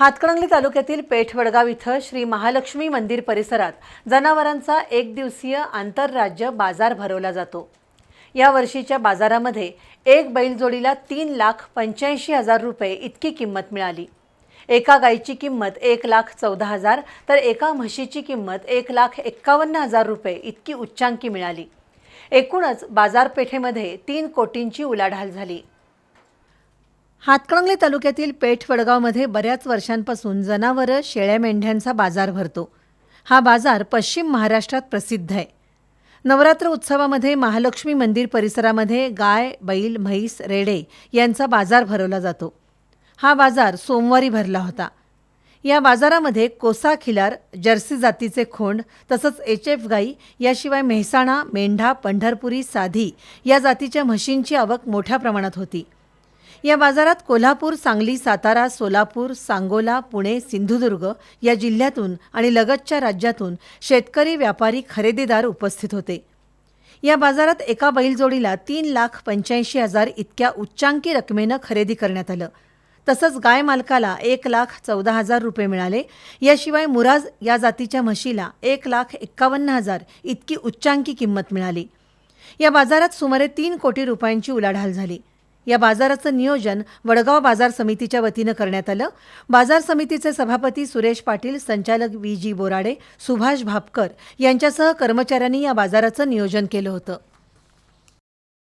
हातकणंगले तालुक्यातील पेठवडगाव इथं श्री महालक्ष्मी मंदिर परिसरात जनावरांचा एक दिवसीय आंतरराज्य बाजार भरवला जातो. या वर्षीच्या बाजारामध्ये एक बैलजोडीला तीन लाख पंच्याऐंशी हजार रुपये इतकी किंमत मिळाली. एका गाईची किंमत एक लाख चौदा हजार तर एका म्हशीची किंमत एक लाख एक्कावन्न हजार रुपये इतकी उच्चांकी मिळाली. एकूणच बाजारपेठेमध्ये तीन कोटींची उलाढाल झाली. हातकणंगले तालुक्यातील पेठ वडगावमध्ये बऱ्याच वर्षांपासून जनावरं शेळ्या मेंढ्यांचा बाजार भरतो. हा बाजार पश्चिम महाराष्ट्रात प्रसिद्ध आहे. नवरात्र उत्सवामध्ये महालक्ष्मी मंदिर परिसरामध्ये गाय बैल म्हैस रेडे यांचा बाजार भरवला जातो. हा बाजार सोमवारी भरला होता. या बाजारामध्ये कोसा खिलार जर्सी जातीचे खोंड तसंच एच एफ गाई याशिवाय मेहसाणा मेंढा पंढरपुरी साधी या जातीच्या म्हशींची आवक मोठ्या प्रमाणात होती. या बाजारात कोल्हापूर सांगली सातारा सोलापूर सांगोला पुणे सिंधुदुर्ग या जिल्ह्यातून आणि लगतच्या राज्यातून शेतकरी व्यापारी खरेदीदार उपस्थित होते. या बाजारात एका बैलजोडीला तीन लाख पंच्याऐंशी हजार इतक्या उच्चांकी रकमेनं खरेदी करण्यात आलं. तसंच गाय मालकाला एक लाख चौदा हजार रुपये मिळाले. याशिवाय मुराज या जातीच्या म्हशीला एक लाख एक्कावन्न हजार इतकी उच्चांकी किंमत मिळाली. या बाजारात सुमारे तीन कोटी रुपयांची उलाढाल झाली. या बाजाराचं नियोजन वडगाव बाजार समितीच्या वतीनं करण्यात आलं. बाजार समितीचे सभापती सुरेश पाटील संचालक व्ही जी बोराडे सुभाष भापकर यांच्यासह कर्मचाऱ्यांनी या बाजाराचं नियोजन केलं होतं.